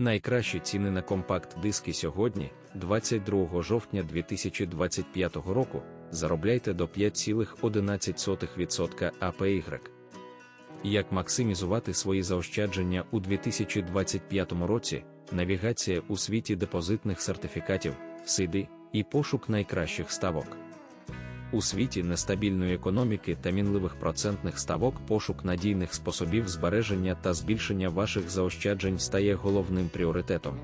Найкращі ціни на компакт-диски сьогодні, 22 жовтня 2025 року, заробляйте до 5,11% APY. Як максимізувати свої заощадження у 2025 році, навігація у світі депозитних сертифікатів, СИДи і пошук найкращих ставок. У світі нестабільної економіки та мінливих процентних ставок пошук надійних способів збереження та збільшення ваших заощаджень стає головним пріоритетом.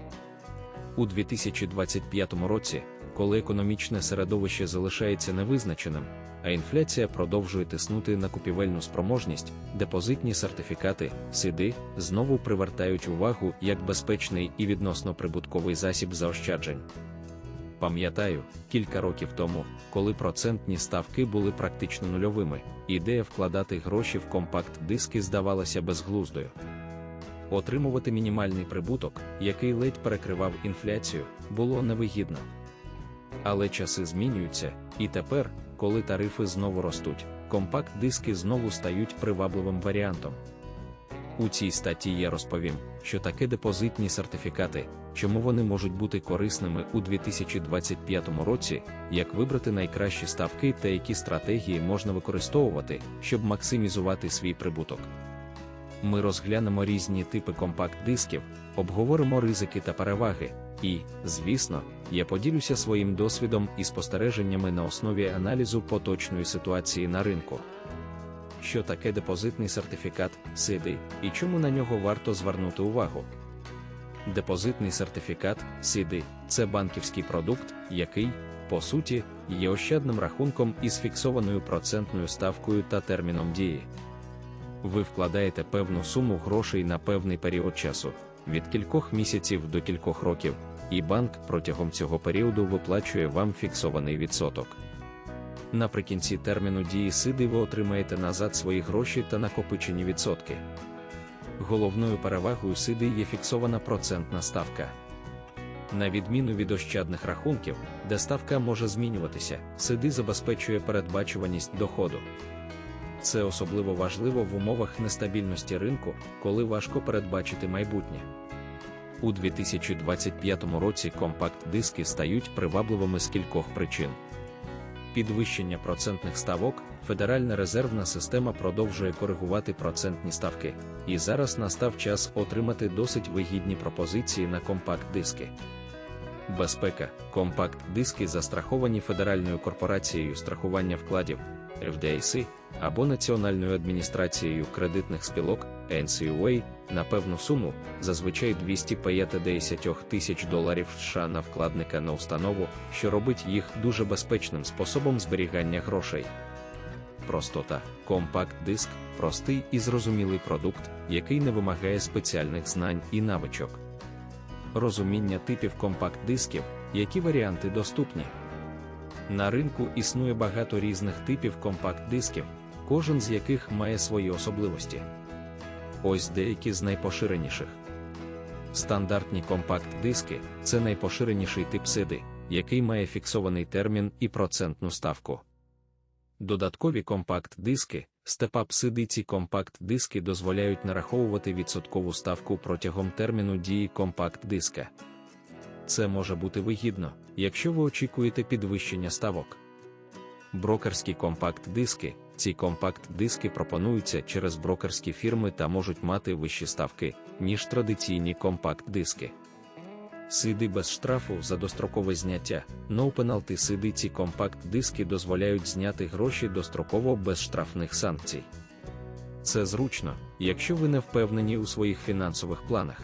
У 2025 році, коли економічне середовище залишається невизначеним, а інфляція продовжує тиснути на купівельну спроможність, депозитні сертифікати, СИДи знову привертають увагу як безпечний і відносно прибутковий засіб заощаджень. Пам'ятаю, кілька років тому, коли процентні ставки були практично нульовими, ідея вкладати гроші в компакт-диски здавалася безглуздою. Отримувати мінімальний прибуток, який ледь перекривав інфляцію, було невигідно. Але часи змінюються, і тепер, коли тарифи знову ростуть, компакт-диски знову стають привабливим варіантом. У цій статті я розповім, що таке депозитні сертифікати, чому вони можуть бути корисними у 2025 році, як вибрати найкращі ставки та які стратегії можна використовувати, щоб максимізувати свій прибуток. Ми розглянемо різні типи компакт-дисків, обговоримо ризики та переваги, і, звісно, я поділюся своїм досвідом і спостереженнями на основі аналізу поточної ситуації на ринку що таке депозитний сертифікат, СИДи, і чому на нього варто звернути увагу. Депозитний сертифікат, СИДи це банківський продукт, який, по суті, є ощадним рахунком із фіксованою процентною ставкою та терміном дії. Ви вкладаєте певну суму грошей на певний період часу від кількох місяців до кількох років, і банк протягом цього періоду виплачує вам фіксований відсоток. Наприкінці терміну дії сиди ви отримаєте назад свої гроші та накопичені відсотки. Головною перевагою сиди є фіксована процентна ставка. На відміну від ощадних рахунків, де ставка може змінюватися, сиди забезпечує передбачуваність доходу. Це особливо важливо в умовах нестабільності ринку, коли важко передбачити майбутнє. У 2025 році компакт-диски стають привабливими з кількох причин підвищення процентних ставок, Федеральна резервна система продовжує коригувати процентні ставки, і зараз настав час отримати досить вигідні пропозиції на компакт-диски. Безпека, компакт-диски застраховані Федеральною корпорацією страхування вкладів FDIC або Національною адміністрацією кредитних спілок NCUA на певну суму, зазвичай 250 тисяч доларів США на вкладника на установу, що робить їх дуже безпечним способом зберігання грошей. Простота, компакт-диск простий і зрозумілий продукт, який не вимагає спеціальних знань і навичок. Розуміння типів компакт-дисків, які варіанти доступні. На ринку існує багато різних типів компакт-дисків, кожен з яких має свої особливості. Ось деякі з найпоширеніших. Стандартні компакт-диски це найпоширеніший тип сиди, який має фіксований термін і процентну ставку. Додаткові компакт-диски, степап сиди ці компакт-диски дозволяють нараховувати відсоткову ставку протягом терміну дії компакт-диска. Це може бути вигідно, якщо ви очікуєте підвищення ставок. Брокерські компакт-диски. Ці компакт-диски пропонуються через брокерські фірми та можуть мати вищі ставки, ніж традиційні компакт-диски. Сиди без штрафу за дострокове зняття, no penalty сиди ці компакт-диски дозволяють зняти гроші достроково без штрафних санкцій. Це зручно, якщо ви не впевнені у своїх фінансових планах.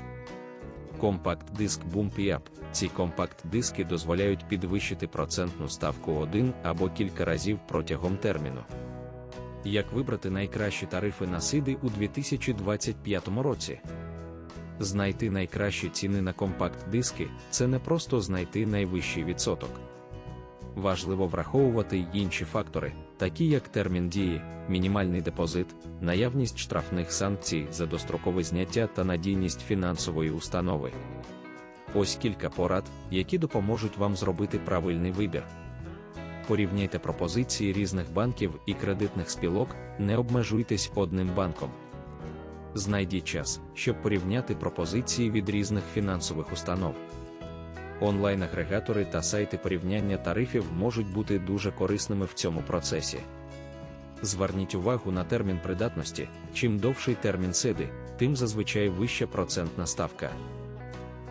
Компакт-диск Bump Ці компакт-диски дозволяють підвищити процентну ставку один або кілька разів протягом терміну. Як вибрати найкращі тарифи на сиди у 2025 році? Знайти найкращі ціни на компакт-диски це не просто знайти найвищий відсоток. Важливо враховувати й інші фактори, такі як термін дії, мінімальний депозит, наявність штрафних санкцій за дострокове зняття та надійність фінансової установи. Ось кілька порад, які допоможуть вам зробити правильний вибір. Порівняйте пропозиції різних банків і кредитних спілок, не обмежуйтесь одним банком. знайдіть час, щоб порівняти пропозиції від різних фінансових установ. Онлайн-агрегатори та сайти порівняння тарифів можуть бути дуже корисними в цьому процесі. Зверніть увагу на термін придатності, чим довший термін седи, тим зазвичай вища процентна ставка.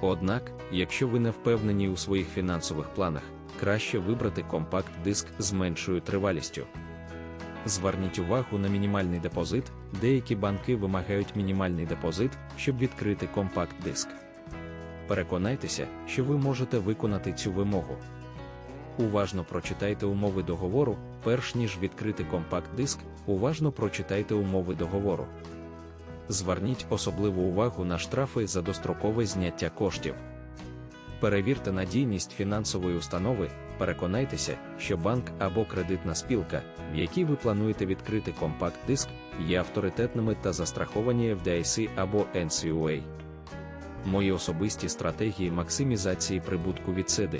Однак, якщо ви не впевнені у своїх фінансових планах, краще вибрати компакт-диск з меншою тривалістю. Зверніть увагу на мінімальний депозит, деякі банки вимагають мінімальний депозит, щоб відкрити компакт-диск. Переконайтеся, що ви можете виконати цю вимогу. Уважно прочитайте умови договору, перш ніж відкрити компакт-диск, уважно прочитайте умови договору. Зверніть особливу увагу на штрафи за дострокове зняття коштів. Перевірте надійність фінансової установи, переконайтеся, що банк або кредитна спілка, в якій ви плануєте відкрити компакт-диск, є авторитетними та застраховані FDIC або NCUA. Мої особисті стратегії максимізації прибутку від СИДи.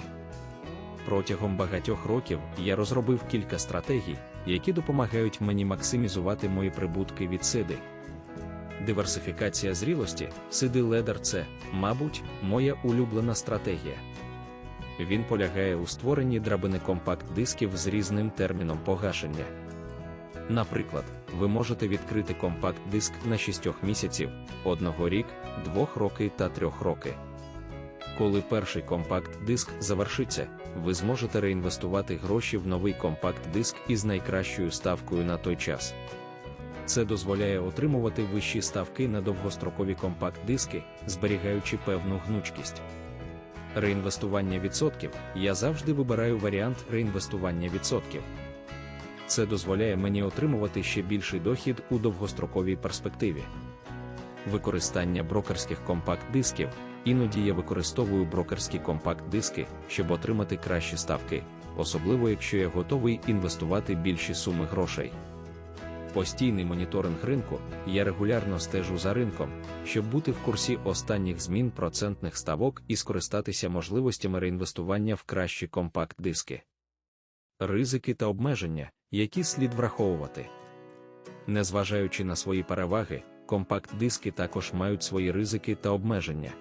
Протягом багатьох років я розробив кілька стратегій, які допомагають мені максимізувати мої прибутки від СИДи. Диверсифікація зрілості, сиди ледер це, мабуть, моя улюблена стратегія. Він полягає у створенні драбини компакт-дисків з різним терміном погашення. Наприклад, ви можете відкрити компакт-диск на 6 місяців, одного рік, 2 роки та 3 роки. Коли перший компакт-диск завершиться, ви зможете реінвестувати гроші в новий компакт-диск із найкращою ставкою на той час. Це дозволяє отримувати вищі ставки на довгострокові компакт-диски, зберігаючи певну гнучкість. Реінвестування відсотків я завжди вибираю варіант реінвестування відсотків. Це дозволяє мені отримувати ще більший дохід у довгостроковій перспективі. Використання брокерських компакт-дисків. Іноді я використовую брокерські компакт-диски, щоб отримати кращі ставки, особливо якщо я готовий інвестувати більші суми грошей. Постійний моніторинг ринку, я регулярно стежу за ринком, щоб бути в курсі останніх змін процентних ставок і скористатися можливостями реінвестування в кращі компакт-диски. Ризики та обмеження, які слід враховувати. Незважаючи на свої переваги, компакт-диски також мають свої ризики та обмеження.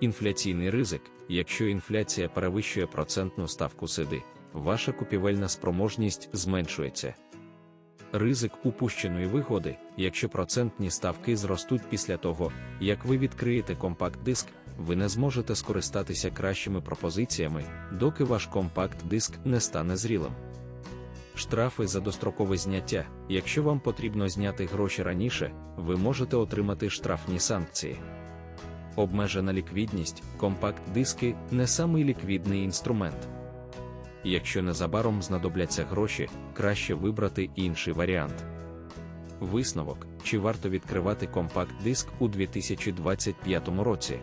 Інфляційний ризик, якщо інфляція перевищує процентну ставку сиди, ваша купівельна спроможність зменшується. Ризик упущеної вигоди, якщо процентні ставки зростуть після того, як ви відкриєте компакт-диск, ви не зможете скористатися кращими пропозиціями, доки ваш компакт-диск не стане зрілим. Штрафи за дострокове зняття. Якщо вам потрібно зняти гроші раніше, ви можете отримати штрафні санкції. Обмежена ліквідність, компакт-диски не самий ліквідний інструмент. Якщо незабаром знадобляться гроші, краще вибрати інший варіант. Висновок: чи варто відкривати компакт-диск у 2025 році?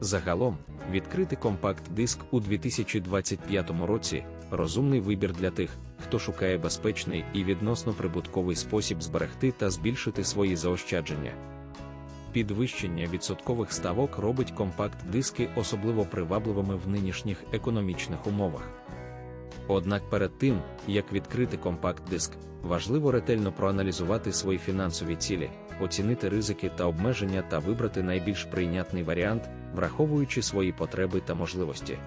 Загалом, відкрити компакт-диск у 2025 році розумний вибір для тих, хто шукає безпечний і відносно прибутковий спосіб зберегти та збільшити свої заощадження. Підвищення відсоткових ставок робить компакт-диски особливо привабливими в нинішніх економічних умовах. Однак перед тим, як відкрити компакт-диск, важливо ретельно проаналізувати свої фінансові цілі, оцінити ризики та обмеження та вибрати найбільш прийнятний варіант, враховуючи свої потреби та можливості.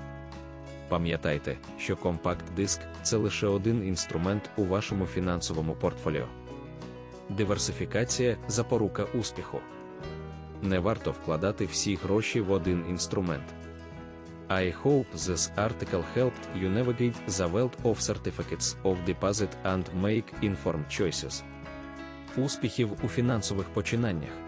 Пам'ятайте, що компакт-диск це лише один інструмент у вашому фінансовому портфоліо. Диверсифікація запорука успіху. Не варто вкладати всі гроші в один інструмент. I hope this article helped you navigate the world of certificates of deposit and make informed choices. Успіхів у фінансових починаннях.